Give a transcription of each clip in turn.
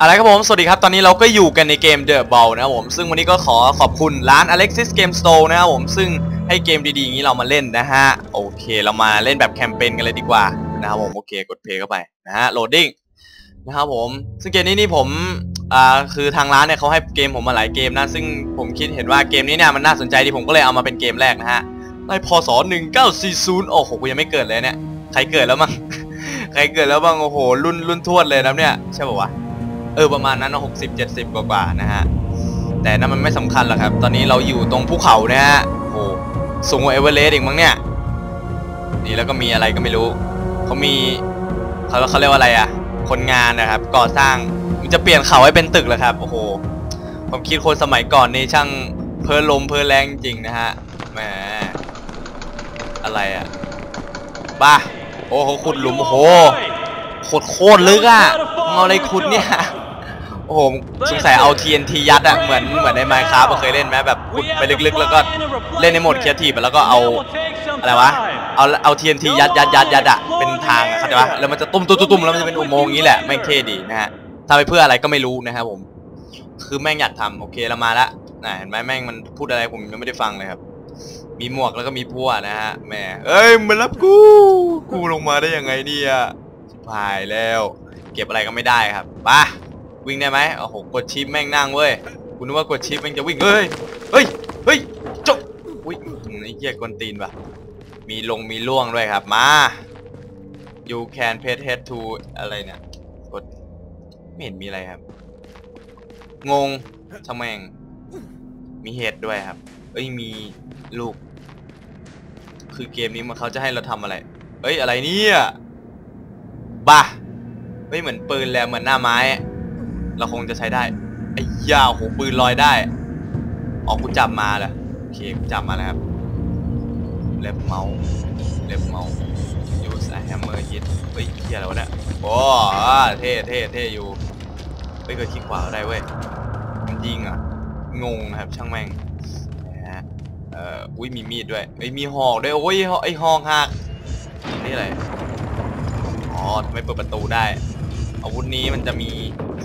อะไรครับผม สวัสดีครับ ตอนนี้เราก็อยู่กันในเกม The Ball นะครับผม ซึ่งวันนี้ก็ขอขอบคุณร้าน Alexis Game Store นะครับผม ซึ่งให้เกมดีๆ อย่างนี้เรามาเล่นนะฮะ โอเค เรามาเล่นแบบแคมเปญกันเลยดีกว่านะครับผม โอเค กดเพลย์เข้าไปนะฮะ โหลดดิ้งนะครับผม ซึ่งเกมนี้นี่ผม อ่า คือทางร้านเนี่ยเขาให้เกมผมมาหลายเกมนะ ซึ่งผมคิดเห็นว่าเกมนี้เนี่ยมันน่าสนใจดี ผมก็เลยเอามาเป็นเกมแรกนะฮะ ในพศ 1940 โอ้โห กูยังไม่เกิดเลยเนี่ย ใครเกิดแล้วมั้ง ใครเกิดแล้วบ้าง โอ้โห รุ่นรุ่นทวดเลยนะเนี่ย ใช่ป่าวะ เออประมาณนั้นหกสิบเจ็ดสิบกว่าๆนะฮะแต่นั่นมันไม่สำคัญหรอกครับ ตอนนี้เราอยู่ตรงภูเขานะฮะโอ้สูงกว่าเอเวอเรสต์อีกมั้งเนี่ยนี่แล้วก็มีอะไรก็ไม่รู้เขามีเขาเขาเรียกว่าอะไรอะคนงานนะครับ ก่อสร้างมันจะเปลี่ยนเขาให้เป็นตึกเลยครับโอ้โหผมคิดคนสมัยก่อนนี่ช่างเพลินลมเพลินแรงจริงนะฮะแหมอะไรอะบ้าโอ้เขาขุดหลุมโอ้โหโคตรโคตรลึกอะมึงเอาอะไรขุดเนี่ย โอ้โหสงสัยเอา TNT ยัดอะเหมือนเหมือนใน Minecraft เคยเล่นไหมแบบขุดไปลึกๆ แล้วก็เล่นในโหมด Creative แล้วก็เอาอะไรวะเอาเอา TNT ยัดยัดยัดยัดอะเป็นทางอะเข้าใจปะแล้วมันจะตุ้มตุ้มตุ้มตุ้มแล้วมันจะเป็นอุโมงค์อย่างนี้แหละแม่งเท่ดีนะฮะทำไปเพื่ออะไรก็ไม่รู้นะครับผม คือแม่งอยากทำโอเคเรามาละน่ะเห็นไหมแม่งมันพูดอะไรผมยังไม่ได้ฟังเลยครับ มีหมวกแล้วก็มีพั่วนะฮะแหมเอ้ยมันรับกู กูลงมาได้ยังไงเนี่ยชิบหายแล้ว เก็บอะไรก็ไม่ได้ครับไปะ วิ่งได้ไหมโอ้โหกดชิปแม่งนั่งเว้ยกูนึกว่ากดชิปแม่งจะวิ่งเฮ้ยเฮ้ยเฮ้ยจบอุ้ยไอ้เหี้ยกวนตีนปะมีลงมีล่วงด้วยครับมา you can pay head to อะไรเนี่ยกดไม่เห็นมีอะไรครับ งงช่างแม่งมีเหตุด้วยครับ เอ้ยมีลูก คือเกมนี้มันเขาจะให้เราทำอะไร เอ้ยอะไรเนี่ยบ้าเฮ้ยเหมือนปืนแล้วเหมือนหน้าไม้ เราคงจะใช้ได้ไอ้ยาวโหปืนลอยได้ออกกูจับมาแหละโอเคกูจับมาแล้วครับเล็บเมาส์เล็บเมาส์ use a hammer hit เฮ้ยเฮียอะไรวะเนี่ยโอ้เท่เท่เท่อยู่เฮ้ยเคยคลิกขวาได้เว้ยมันยิงอะงงนะครับช่างแม่งนะฮะเอ่ออุ้ยมีมีดด้วยไอ้มีหอกด้วยโอ้ยไอ้หอกหักนี่อะไรอ๋อทำไมเปิดประตูได้อาวุธนี้มันจะมี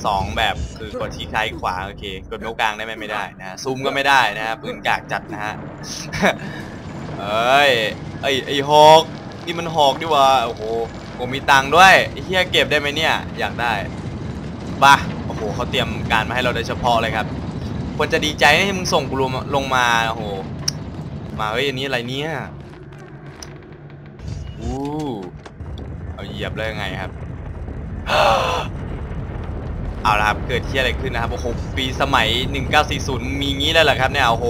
สองแบบคือกดชี้ซ้ายขวาโอเค กดเมาส์กลางได้ไหมไม่ได้นะซูมก็ไม่ได้นะฮะปืนกากจัดนะฮะเอ้ยไอ้ไอหอกนี่มันหอกดิว่าโอ้โหผมมีตังค์ด้วยไอ้เฮียเก็บได้ไหมเนี่ยอยากได้บ้าโอ้โหเขาเตรียมการมาให้เราโดยเฉพาะเลยครับควรจะดีใจนะที่มึงส่งกูลงลงมาโอ้โหมาเฮ้ยอันนี้อะไรเนี่ยอู้เอาเหยียบเลยยังไงครับ เอาละครับ เกิดที่อะไรขึ้นนะครับ โอ้โห ปีสมัย 1940 มีงี้แล้วเหรอครับเนี่ย โอ้โห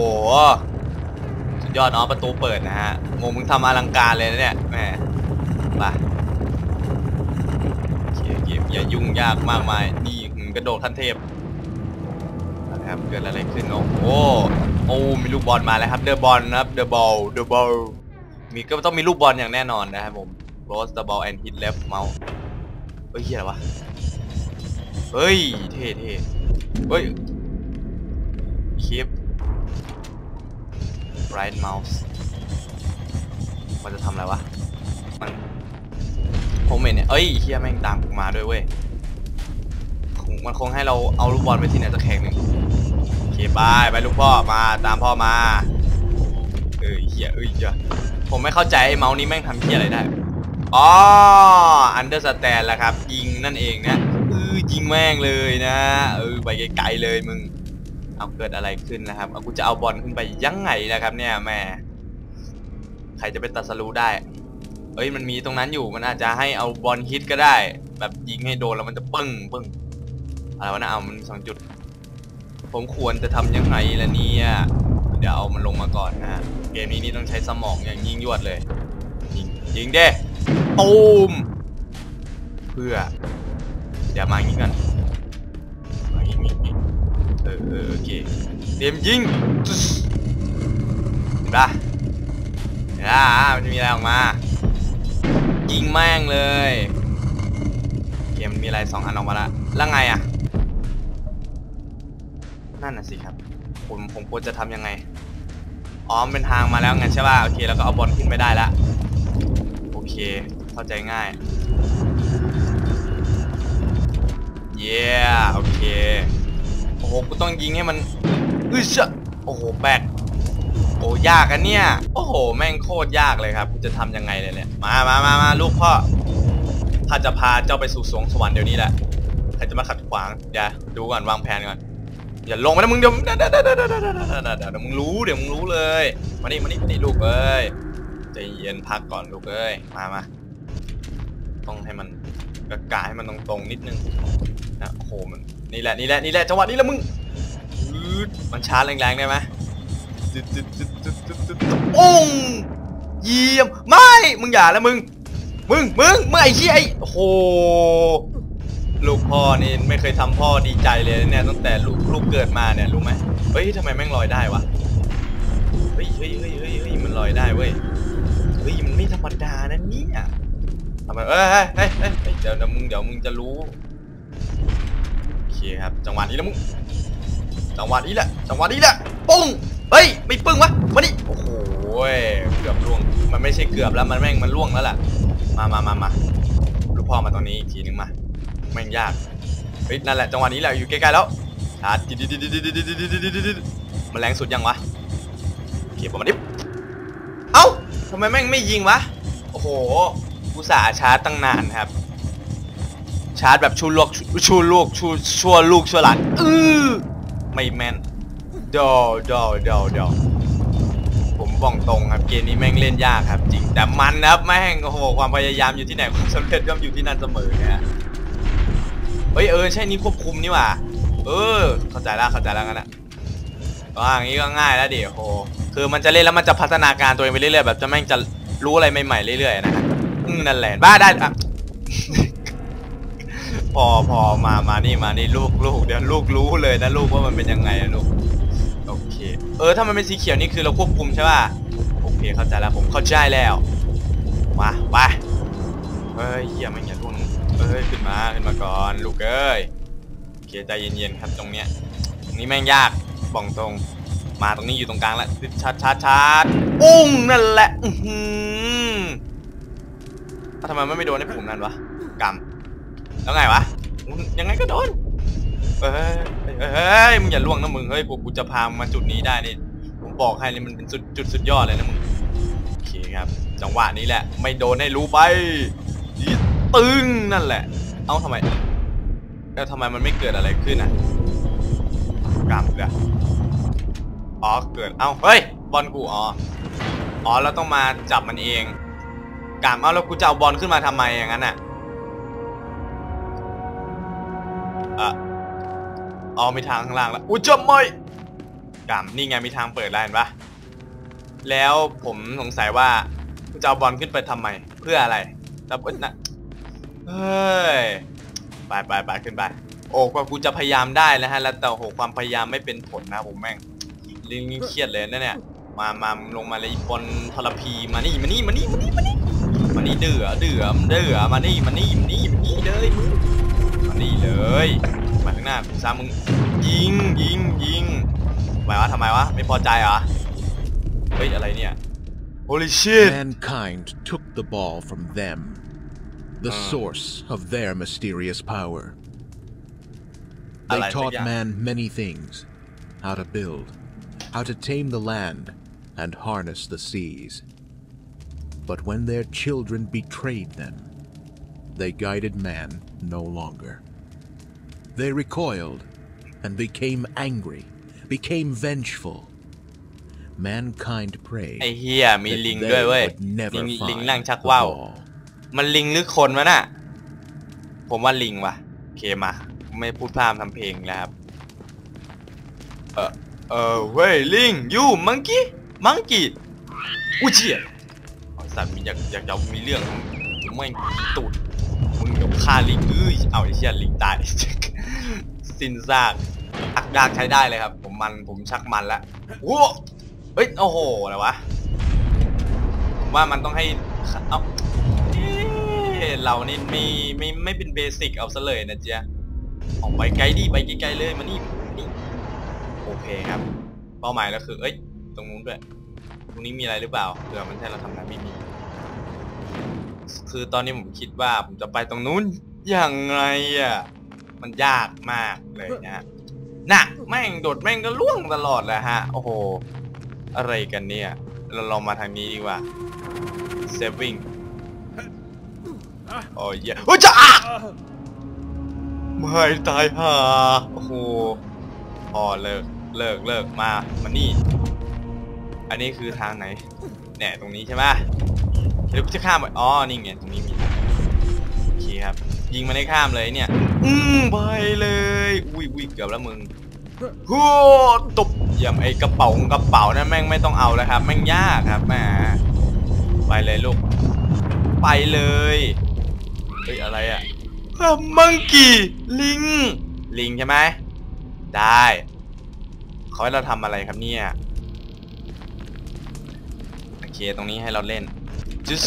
สุดยอดเนาะประตูเปิดนะฮะโมมึงทำอลังการเลยนะเนี่ย แหมไปอเคโอเคอย่ายุ่งยากมากมาย นี่กระโดดขั้นเทพนะครับ เกิดอะไรขึ้นโอ้โห โอ้ มีลูกบอลมาแล้วครับ เดอะบอลนะครับ เดอะบอล เดอะบอล มีก็ต้องมีลูกบอลอย่างแน่นอนนะครับผม cross the ball and hit left mouse เฮ้ยเฮียอะไรวะ เฮ้ย เท่เท่เฮ้ย keep right mouse มันจะทำอะไรวะ มันผมเห็นเนี่ย เอ้ยเฮียแม่งตามกูมาด้วยเว้ย มันคงให้เราเอาลูกบอลไปที่ไหนสักแห่งหนึ่งโอเคบายไปลูกพ่อมาตามพ่อมา เอ้ยเฮียเอ้ยเจ้าผมไม่เข้าใจไอ้เมาส์นี้แม่งทำเฮียอะไรได้ อ๋อ อันเดอร์สแตนแหละครับ ยิงนั่นเองนะเออ ยิงแม่งเลยนะเออไปไกลๆเลยมึง เอาเกิดอะไรขึ้นนะครับเอากูจะเอาบอลขึ้นไปยังไงนะครับเนี่ยแม่ใครจะเป็นตัดสรู้ได้ เอ้ยมันมีตรงนั้นอยู่มันอาจจะให้เอาบอลฮิตก็ได้ แบบยิงให้โดนแล้วมันจะปึ้งปึ้งอะไรวะนะเอามันสองจุด ผมควรจะทำยังไงล่ะเนี่ยเดี๋ยวเอามันลงมาก่อนนะฮะเกมนี้นี่ต้องใช้สมองอย่างยิ่งยวดเลยยิงยิงเด้ตูมเพื่อ เดี๋ยวมาอย่างนี้กันมาอย่างนี้เออเออโอเคเตรียมยิงตึ๊สเห็นปะเห็นปะอะมันจะมีอะไรออกมา ยิงแม่งเลยเกมมีอะไรสองอันออกมาละแล้วไงอะนั่นน่ะสิครับผมผมควรจะทำยังไงอ๋อมเป็นทางมาแล้วไงใช่ป่ะโอเคแล้วก็เอาบอลขึ้นไปได้ละโอเคเข้าใจง่าย เย้โอเค โอ้โห กูต้องยิงให้มันอึชะโอ้โหแบกโอ้ยากอันเนี้ยโอ้โห แม่งโคตรยากเลยครับ กูจะทำยังไงเลยเนี่ย มามามามาลูกพ่อถ้าจะพาเจ้าไปสู่สวงสวรรค์เดี๋ยวนี้แหละ ใครจะมาขัดขวางอย่าดูก่อนวางแผนก่อน อย่าลงมานะมึงเดี๋ยวเดี๋ยวเดี๋ยวเดี๋ยวเดี๋ยวมึงรู้เดี๋ยวมึงรู้เลย มานี่มานี่มานี่ลูกเอ้ยใจเย็นพักก่อนลูกเอ้ย มามาต้องให้มัน กระกายให้มันตรงๆนิดนึงนะโอ้โหมันนี่แหละนี่แหละนี่แหละจังหวะนี้แหละมึงมันชาร์จแรงๆได้ไหมตึ๊ดตึ๊ดตึ๊ดตึ๊ดตึ๊ดตึ๊ดตึ๊ดโอ้งเยี่ยมไม่มึงอย่าแล้วมึง มึงมึงมึงไอ้เหี้ยไอ้โอ้โหลูกพ่อนี่ไม่เคยทำพ่อดีใจเลยเนี่ยตั้งแต่ลูกลูกเกิดมาเนี่ยรู้ไหมเฮ้ยทำไมแม่งลอยได้วะเฮ้ยเฮ้ยเฮ้ยเฮ้ยเฮ้ยมันลอยได้เว้ยเฮ้ยมันไม่ธรรมดานะเนี่ยทำไมเอ้ยเฮ้ยเฮ้ยเฮ้ย เดี๋ยวเดี๋ยวมึงเดี๋ยวมึงจะรู้โอเคครับจังหวะนี้แล้วมึงจังหวะนี้แหละจังหวะนี้แหละปุ้งเฮ้ยไม่ปึ้งวะมานี่โอ้โหเกือบล่วงมันไม่ใช่เกือบแล้วมันแม่งมันล่วงแล้วแหละมามามามาลูกพ่อมาตอนนี้อีกทีนึงมาแม่งยากเฮ้ยนั่นแหละจังหวะนี้แหละอยู่ใกล้ๆแล้วชาร์จมันแรงสุดยังวะเก็บมันดิเอ้าทำไมแม่งไม่ยิงวะโอ้โหกูสาชาร์จตั้งนานครับ ชาร์จแบบชูลูกชูลูกชูชั่วลูกชั่วหลานอือไม่แม่นดอดอดอดอผมบอกตรงครับเกมนี้แม่งเล่นยากครับ จริงแต่มันนะครับแม่งโอ้โหความพยายามอยู่ที่ไหนความสำเร็จย่อมอยู่ที่นั่นเสมอเนี่ยเฮ้ยเออใช่นี่ควบคุมนี่หว่าเออ เข้าใจแล้วเข้าใจแล้วกันนะก็อย่างนี้ก็ง่ายแล้วดิโอ้โหคือมันจะเล่นแล้วมันจะพัฒนาการตัวเองไปเรื่อยๆแบบจะแม่งจะรู้อะไรใหม่ๆเรื่อยๆนะฮะนั่นแหละบ้าได้อะ พอพอมามานี่มานี่ลูกลูกเดี๋ยวลูกรู้เลยนะลูกว่ามันเป็นยังไงนะลูกโอเค เออถ้ามันเป็นสีเขียวนี่คือเราควบคุมใช่ป่ะโอเคเข้าใจแล้วผมเข้าใจแล้วมาไปเฮ้ยเฮียมันอย่าล่วงเฮ้ยขึ้นมาขึ้นมาก่อนลูกเอ้ยโอเคใจเย็นๆครับตรงเนี้ยตรงนี้แม่งยากบอกตรงมาตรงนี้อยู่ตรงกลางแล้วชาร์จชาร์จชาร์จปุ้งนั่นแหละอือหือทำไมมันไม่โดนไอ้ปุ่มนั้นวะกำ แล้วไงวะยังไงก็โดนเฮ้ยเฮ้ยมึงอย่าล่วงนะมึงเฮ้ยกูกูจะพามาจุดนี้ได้นี่ผมบอกให้เลยมันเป็นจุดจุดสุดยอดเลยนะมึงโอเคครับ จังหวะนี้แหละ ไม่โดนให้รู้ไปตึงนั่นแหละ เอ้าทำไมแล้วทำไมมันไม่เกิดอะไรขึ้นอะกำเกิดอ๋อเกิดเอ้าเฮ้ยบอลกูอ๋ออ๋อแล้วต้องมาจับมันเองกำเอ้าแล้วกูจะเอาบอลขึ้นมาทำไมอย่างนั้นอะ อะอ๋อมีทางข้างล่างแล้วอุ้ยจะไม่กำนี่ไงมีทางเปิดแล้วเห็นปะแล้วผมสงสัยว่าจะเอาบอลขึ้นไปทำไมเพื่ออะไรแต่เอ้ยนะเฮ้ยไปไปไปขึ้นไปโอ้กว่ากูจะพยายามได้นะฮะแล้วแต่โหความพยายามไม่เป็นผลนะผมแม่งลิงนี่เครียดเลยนะเนี่ยมามาลงมาเลยบอลทรพีมานี่มานี่มานี่มานี่มานี่มานี่เดือเดือเดือมานี่มานี่มานี่มานี่เลยมึง นี่เลย มาข้างหน้าคุณซ้ำมึงยิงยิงยิงทำไมวะทำไมวะ ไม่พอใจเหรอ เฮ้ย อะไรเนี่ย Holy shit Mankind took the ball from them, the Uh. source of their mysterious power. I They like taught it, yeah. man many things how to build, how to tame the land, and harness the seas. But when their children betrayed them, they guided man no longer. They recoiled and became angry, became vengeful. Mankind prayed ไอ้เฮียมี that ลิง they ด้วยเว้ย would never ลิงลิง find นั่งชัก the ว่าว ball. มันลิงหรือคนวะน่ะ ผมว่าลิงว่ะโอเคมา ไม่พูดพร่ำทำเพลงแล้วครับ เออเออเว้ยลิงยูมังกี้มังกี้อุ้ยเชี่ยไอ้สัตว์มีอยากอยากจะมีเรื่องมึงไม่งตูด มึงยวฆ่าลิงเอ้ยเอาไอ้เชี่ยลิงตาย สิ้นซากอักดากใช้ได้เลยครับ ผมมันผมชักมันแล้วโอ้เฮ้ยโอ้โหอะไรวะผมว่ามันต้องให้เอาเอ๊ะเรานี่ไม่ไม่ไม่เป็นเบสิกเอาซะเลยนะเจ๊ออกไปไกลดิไปไกลๆเลยมานี่นี่โอเคครับ เป้าหมายแล้วคือ เอ้ย ตรงนู้นด้วย ตรงนี้มีอะไรหรือเปล่าเผื่อมันใช่เราทำงานไม่มี คือตอนนี้ผมคิดว่าผมจะไปตรงนู้นยังไงอะมันยากมากเลยนะฮะน่ะแม่งโดดแม่งก็ล่วงตลอดแหละฮะ โอ้โห อะไรกันเนี่ย เราลองมาทางนี้ดีกว่า saving โอ้ยโอ้ยจะอะไม่ตายห่าโอ้โหพอเลิกเลิกเลิกมามานี่ อันนี้คือทางไหนเนี่ยตรงนี้ใช่ไหม เดี๋ยวจะข้ามไปอ๋อนี่ไงตรงนี้มีโอเคครับ ยิงมันให้ข้ามเลยเนี่ย อืมไปเลย อุ้ยอุ้ยเกือบแล้วมึงฮู้ตบเยี่ยมไอ้กระเป๋ากระเป๋านั่นแม่งไม่ต้องเอาแล้วครับแม่งยากครับแหมไปเลยลูก ไปเลยเฮ้ยอะไรอะมังกี้ลิงลิงใช่ไหมได้เขาให้เราทำอะไรครับเนี่ยโอเคตรงนี้ให้เราเล่น จึส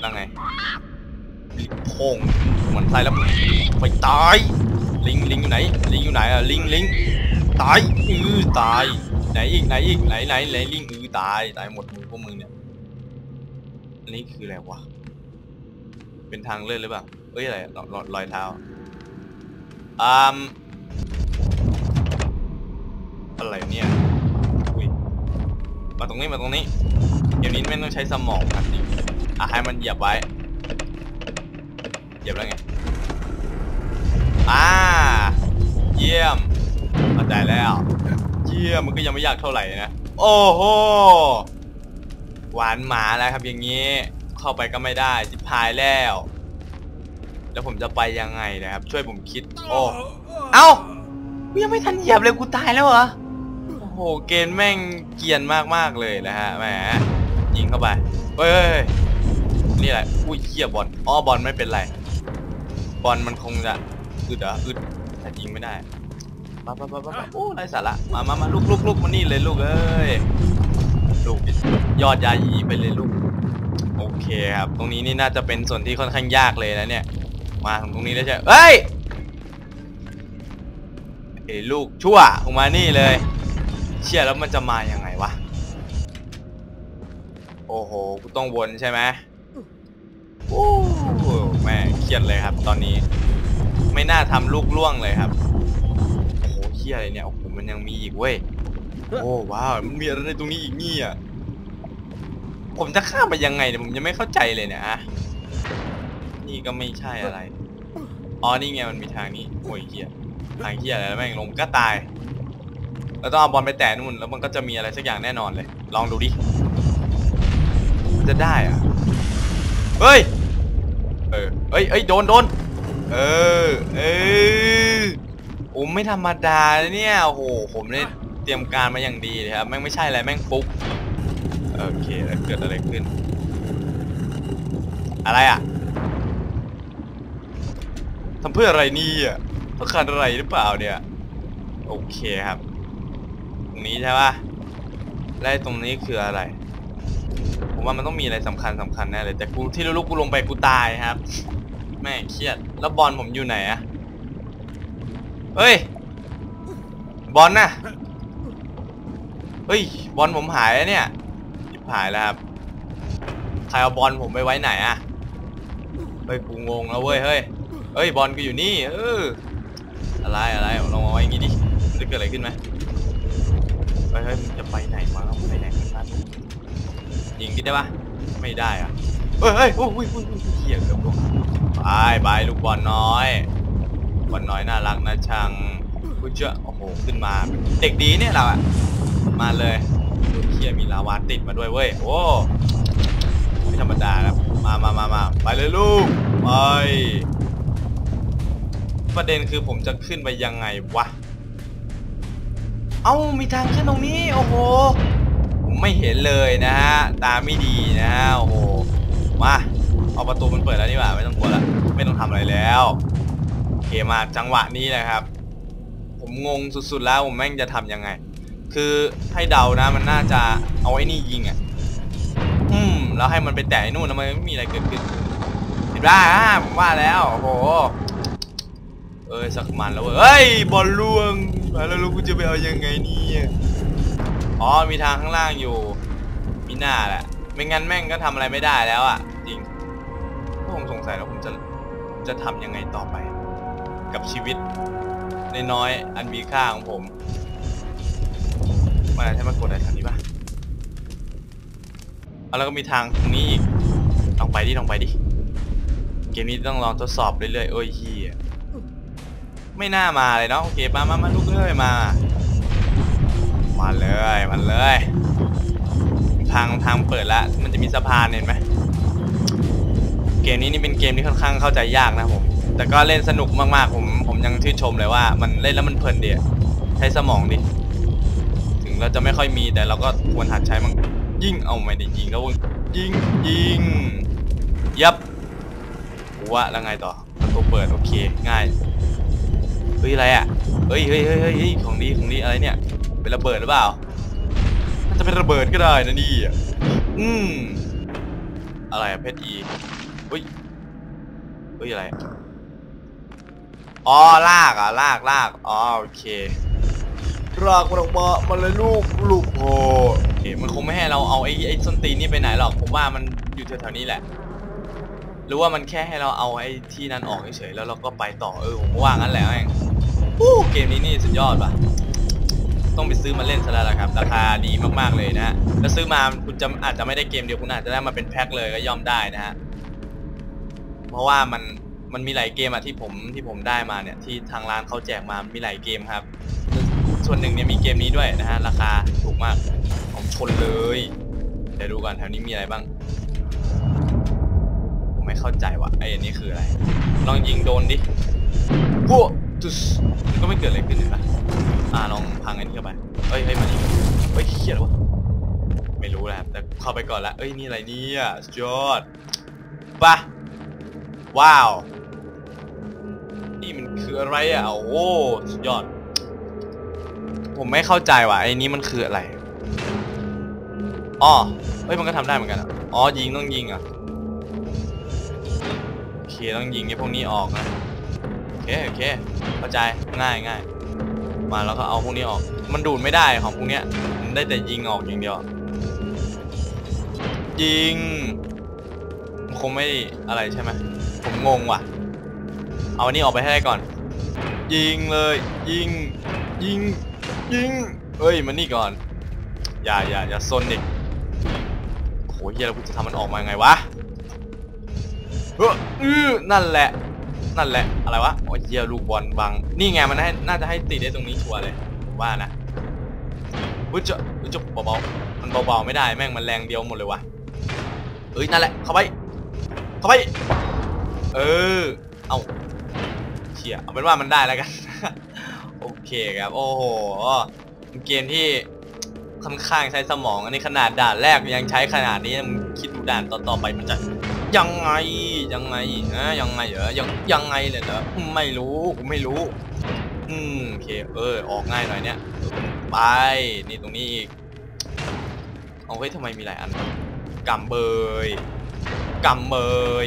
แล้วไงลิงโพงเหมือนใส่แล้วไปตายลิงลิงอยู่ไหนลิงอยู่ไหนอะลิงลิงตายอือตายไหนอีกไหนอีกไหนไหนไหนลิงอือตายตายหมดมือพวกมึงเนี่ยอันนี้คืออะไรวะเป็นทางเลื่อนหรือเปล่าเอ้ยอะไรรอยรอยเท้าอืมอะไรเนี่ยอุ้ยมาตรงนี้มาตรงนี้ เดี๋ยวนี้ไม่ต้องใช้สมองนะจริงอะให้มันเหยียบไว้ เหยียบแล้วไง อ่า เยี่ยมเข้าใจแล้ว เยี่ยมมันก็ยังไม่ยากเท่าไหร่นะ โอ้โห หวานหมาแล้วครับอย่างนี้ เข้าไปก็ไม่ได้จิพายแล้ว แล้วผมจะไปยังไงนะครับ ช่วยผมคิด โอ้ เอ้ากูยังไม่ทันเหยียบเลยกูตายแล้วเหรอ โอ้โห เกณฑ์แม่งเกียนมากๆเลยนะฮะแหม ยิงเข้าไปเฮ้ยเฮ้ยเฮ้ยนี่แหละอุ้ยเหี้ยบอลอ๋อบอลไม่เป็นไรบอลมันคงจะอึดเหรอะอึดแต่ยิงไม่ได้ปะปะปะปะปะโอ้ไรสาระมามามาลูกลูกลูกมานี่เลยลูกเอ้ยลูกยอดยายีไปเลยลูกโอเคครับ ตรงนี้นี่น่าจะเป็นส่วนที่ค่อนข้างยากเลยนะเนี่ย มาถึงตรงนี้แล้วใช่เอ้ยเอ้ยลูกชั่วออกมานี่เลย เชี่ยแล้วมันจะมายังไงวะ โอ้โห กูต้องวนใช่ไหมโอ้โหแม่เครียดเลยครับ ตอนนี้ ไม่น่าทำลูกล่วงเลยครับ โอ้โหเครียดเลยเนี่ย โอ้โห มันยังมีอีกเว้ย โอ้ว้าว มันมีอะไรในตรงนี้อีกนี่อะ ผมจะข้ามไปยังไงเนี่ย ผมยังไม่เข้าใจเลยเนี่ยฮะนี่ก็ไม่ใช่อะไร อ๋อ นี่ไง มันมีทางนี้ โอ้ยเฮียทางเฮียอะไรแล้วแม่งลงก็ตาย แล้วต้องเอาบอลไปแตะนู่น แล้วมันก็จะมีอะไรสักอย่างแน่นอนเลย ลองดูดิ จะได้อะเฮ้ย เออเอ้ยเอ้ยโดนโดนเออ เออโอ้ไม่ธรรมดาเนี่ย โอ้โห ผมเนี่ยเตรียมการมาอย่างดีเลยครับ แม่งไม่ใช่อะไร แม่งฟุก โอเค แล้วเกิดอะไรขึ้น อะไรอะทำเพื่ออะไรนี่อะต้องการอะไรหรือเปล่าเนี่ย โอเคครับ ตรงนี้ใช่ปะและไอ้ตรงนี้คืออะไร ผมว่ามันต้องมีอะไรสำคัญสำคัญแน่เลยแต่กูที่รู้ๆกูลงไปกูตายครับ แม่เครียด แล้วบอลผมอยู่ไหนอะเฮ้ย บอลน่ะเฮ้ย บอลผมหายแล้วเนี่ยหายแล้วครับใครเอาบอลผมไปไว้ไหนอะเฮ้ยกูงงแล้วเว้ยเฮ้ยเฮ้ยบอลกูอยู่นี่เอออะไรอะไรลองเอาไว้อย่างงี้ดิจะเกิดอะไรขึ้นไหมเฮ้ยจะไปไหนมามึงไปไหน กันได้ปะไม่ได้อะเฮ้ยเฮ้ยโอ้ยโอ้ยโอ้ยเหี้ยเกือบลงไปไปลูกบอลน้อยบอลน้อยน่ารักนะช่างกูเจอโอ้โหขึ้นมาเด็กดีเนี่ยเราอะมาเลยลูเคียมีลาวาติดมาด้วยเว้ยโอ้ไม่ธรรมดาครับมามามามาไปเลยลูกไปประเด็นคือผมจะขึ้นไปยังไงวะ เอ้ามีทางขึ้นตรงนี้ โอ้โห ไม่เห็นเลยนะฮะ ตาไม่ดีนะฮะ โอ้โห มาเอาประตูมันเปิดแล้วนี่หว่าไม่ต้องกลัวละไม่ต้องทำอะไรแล้วโอเคมาจังหวะนี้นะครับ ผมงงสุดๆแล้วผมแม่งจะทำยังไง คือให้เดานะมันน่าจะเอาไอ้นี่ยิงอะอืมแล้วให้มันไปแตะนู่นแล้วมันไม่มีอะไรเกิดขึ้นเห็นป่ะผมว่าแล้วโอ้โหเอ้ยสักมันแล้วเว้ยเฮ้ยบอลล่วงมาแล้วลูกกูจะไปเอายังไงเนี่ย อ๋อมีทางข้างล่างอยู่ มีหน้าแหละ ไม่งั้นแม่งก็ทำอะไรไม่ได้แล้วอะ จริงก็ผมสงสัยแล้วผมจะจะทำยังไงต่อไป กับชีวิตนน้อยอันมีค่าของผมมาใช่มากดอะไรทางนี้ปะเอาแล้วก็มีทางตรงนี้อีกลองไปดิลองไปดิเกมนี้ต้องลองทดสอบเรื่อยๆโอ้ยเฮียไม่น่ามาเลยเนาะโอเคมามามาลูกเอ้ยมา มาเลยมาเลย ทางทางเปิดแล้วมันจะมีสะพานเห็นไหมเกมนี้นี่เป็นเกมที่ค่อนข้างเข้าใจยากนะผม แต่ก็เล่นสนุกมากๆผมผมยังชื่นชมเลยว่า มันเล่นแล้วมันเพลินดีใช้สมองดิถึงเราจะไม่ค่อยมีแต่เราก็ควรหัดใช้มั้งยิงเอาไม่ได้ยิงแล้วยิงยิงยับหัวแล้วไงต่อประตูเปิดโอเคง่ายเฮ้ยอะไรอะเฮ้ยเฮ้ยเฮ้ยเฮ้ยของดีของดีอะไรเนี่ย เป็นระเบิดหรือเปล่าน่าจะเป็นระเบิดก็ได้นะนี่อืมอะไรอะเพชรอีเฮ้ยเฮ้ยอะไรอ๋อลากอะลากลากอ๋อโอเคลากมันออกมามันเลยลูกลูกโอ้โอเคมันคงไม่ให้เราเอาไอ้ไอ้ส้นตีนนี่ไปไหนหรอกผมว่ามันอยู่แถวๆนี้แหละ หรือว่ามันแค่ให้เราเอาไอ้ที่นั้นออกเฉยๆแล้วเราก็ไปต่อเออผมว่างั้นแหละแม่งโอ้เกมนี้นี่สุดยอดว่ะ ต้องไปซื้อมาเล่นซะแล้วล่ะครับ ราคาดีมากๆเลยนะฮะแล้วซื้อมาคุณจะอาจจะไม่ได้เกมเดียวคุณอาจจะได้มาเป็นแพ็คเลยก็ย่อมได้นะฮะเพราะว่ามันมันมีหลายเกมอะที่ผมที่ผมได้มาเนี่ยที่ทางร้านเขาแจกมามีหลายเกมครับ ส่วนหนึ่งเนี่ยมีเกมนี้ด้วยนะฮะราคาถูกมากผมชนเลยเดี๋ยวดูก่อนแถวนี้มีอะไรบ้าง ผมไม่เข้าใจว่ะไอ้อันนี้คืออะไร ลองยิงโดนดิพวกจุสก็ไม่เกิดอะไรขึ้นเห็นปะ อ่าลองพังอันนี้เข้าไปเฮ้ยเฮ้ยมานี่เฮ้ยเขียนวะไม่รู้นะครับแต่เข้าไปก่อนละเอ้ยนี่อะไรเนี่ยสุดยอดปะว้าว นี่มันคืออะไรอะโอ้สุดยอด ผมไม่เข้าใจว่ะไอ้นี้มันคืออะไรอ๋อเฮ้ยมันก็ทำได้เหมือนกันอะอ๋อยิงต้องยิงอะโอเคต้องยิงไอ้พวกนี้ออกนะโอเคโอเคเข้าใจง่ายง่าย มาแล้วก็เอาพวกนี้ออก มันดูดไม่ได้ของพวกเนี้ย มันได้แต่ยิงออกอย่างเดียว ยิง คงไม่อะไรใช่ไหม ผมงงว่ะ เอาอันนี้ออกไปให้ได้ก่อน ยิงเลย ยิง ยิง ยิงเฮ้ยมันนี่ก่อน อย่าอย่าอย่าซนดิโหเฮียแล้วกูจะทำมันออกมาไงวะเออนั่นแหละ นั่นแหละ อะไรวะ โอ้ยเฮียลูกบอลบัง นี่ไงมันให้น่าจะให้ติดได้ตรงนี้ชัวร์เลยว่านะอุ้ยจะอุ้ยจะเบาๆมันเบาๆไม่ได้แม่งมันแรงเดียวหมดเลยวะเอ้ยนั่นแหละ เข้าไป เข้าไป เออ เอาเชี่ยเอาเป็นว่ามันได้แล้วกัน โอเคครับ โอ้โหเป็นเกมที่ค่อนข้างใช้สมอง อันนี้ขนาดด่านแรกยังใช้ขนาดนี้มึงคิดดูด่านต่อๆไปมันจะ ยังไงยังไงนะยังไงเหรอยังยังไงเลยเหรอไม่รู้ผมไม่รู้ อืมโอเคเออออกง่ายหน่อยเนี้ยไปนี่ตรงนี้อีกเอาเฮ้ยทำไมมีหลายอันกำเบยกำเบย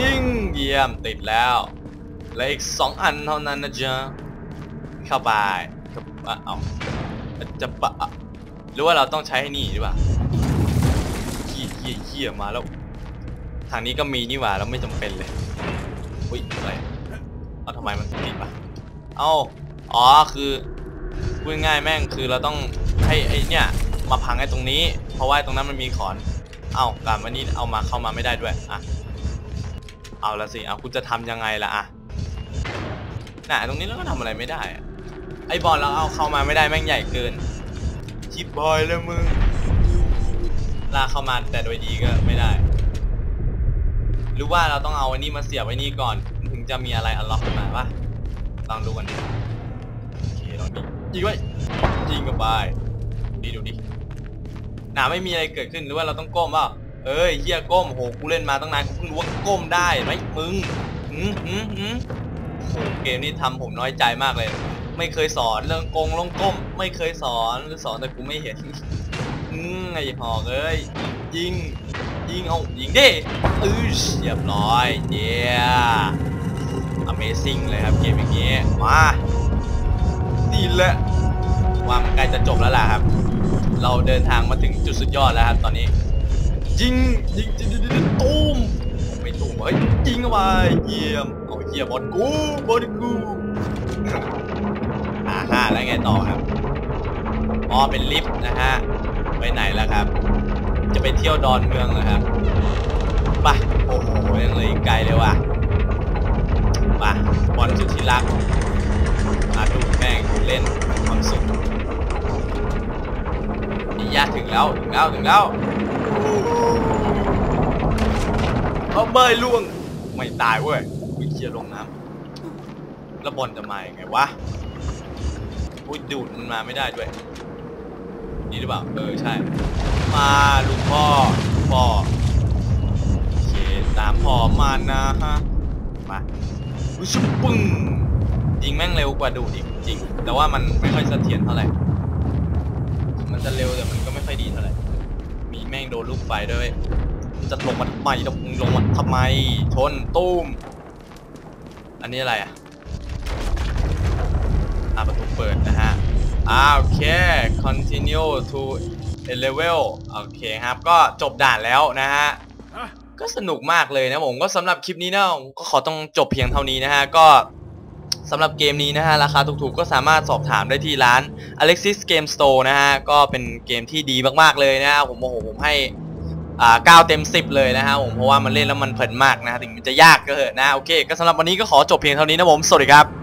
ยิ่งเยี่ยมติดแล้วเหลืออีกสองอันเท่านั้นนะจ๊ะเข้าไปก็อะเอาจะปะหรือว่าเราต้องใช้ให้นี่ดีกว่า เฮียเฮียเฮียมาแล้ว ทางนี้ก็มีนี่หว่าเราไม่จำเป็นเลยอุ้ยอะไรเอาทำไมมันติดปะเอาอ๋อคือพูดง่ายๆแม่งคือเราต้องให้ไอเนี่ยมาพังไอ้ตรงนี้ เพราะว่าตรงนั้นมันมีขอน เอาการมานี่เอามาเข้ามาไม่ได้ด้วยอะเอาละสิเอาคุณจะทำยังไงล่ะอะน่ะตรงนี้เราก็ทำอะไรไม่ได้ไอ้บอลเราเอาเข้ามาไม่ได้แม่งใหญ่เกินชิปบอยแล้วมึง ลากเข้ามาแต่โดยดีก็ไม่ได้ หรือว่าเราต้องเอาไอ้นี่มาเสียบไว้นี่ก่อน ถึงจะมีอะไรอันล็อกขึ้นมาปะลองดูกันดิโอเคลองดิยิงไว้ยิงกับไปดูดิดูดิหนาไม่มีอะไรเกิดขึ้นหรือว่าเราต้องก้มเปล่าเอ้ยเฮียก้มโหกูเล่นมาตั้งนานกูเพิ่งรู้ว่าก้มได้ไหมมึงหืมหืมหืมโหเกมนี้ทำผมน้อยใจมากเลย ไม่เคยสอนเรื่องกงลงก้ม ไม่เคยสอนหรือสอนแต่กูไม่เห็น อืมไอหอกเอ้ยยิง ยิงเอายิงดิอือเรียบร้อยเย้ Amazing เลยครับเกมอย่างนี้มาดีและว่ามันใกล้จะจบแล้วล่ะครับ เราเดินทางมาถึงจุดสุดยอดแล้วครับตอนนี้ ยิงยิงยิงยิงตูมไม่ตูมเฮ้ยยิงเข้าไปเยี่ยมโอเคเกียบอลกูบอลกูอ่าฮะแล้วไงต่อครับอ๋อเป็นลิฟต์นะฮะ ไปไหนแล้วครับ จะไปเที่ยวดอนเมืองนะครับไปโอ้โหยังเลยไกลเลยว่ะไปบอลจุดที่รักมาดูแม่งเล่นความสุขนี่ยากถึงแล้วถึงแล้วถึงแล้วเอาเบยล่วงไม่ตายเว้ยวิเชียลงน้ำแล้วบอลจะมาอย่างไงวะอุ้ยดูดมันมาไม่ได้ด้วย นี่หรือเปล่า เออ ใช่ มาลูกพ่อลูกพ่อโอเคตามพอมานะฮะ มาอุ้ยชุบปึ้งยิงแม่งเร็วกว่าดูดอีกจริง แต่ว่ามันไม่ค่อยเสถียรเท่าไหร่ มันจะเร็วแต่มันก็ไม่ค่อยดีเท่าไหร่ มีแม่งโดนลูกไฟด้วยมันจะลงมาทำไมลงลงมาทำไม ชนตุ้ม อันนี้อะไรอะอาประตูเปิดนะฮะ อ่าโอเค continue to a level โอเคครับ ก็จบด่านแล้วนะฮะ ก็สนุกมากเลยนะผมก็สำหรับคลิปนี้นะก็ขอต้องจบเพียงเท่านี้นะฮะ ก็สำหรับเกมนี้นะฮะ ราคาถูกๆก็สามารถสอบถามได้ที่ร้าน Alexis Game Store นะฮะ ก็เป็นเกมที่ดีมากๆเลยนะผมโอ้โหผมให้อ่า9เต็ม 10 เลยนะฮะผมเพราะว่ามันเล่นแล้วมันเพลินมากนะถึงมันจะยากก็เถอะนะโอเค ก็สำหรับวันนี้ก็ขอจบเพียงเท่านี้นะผม สวัสดีครับ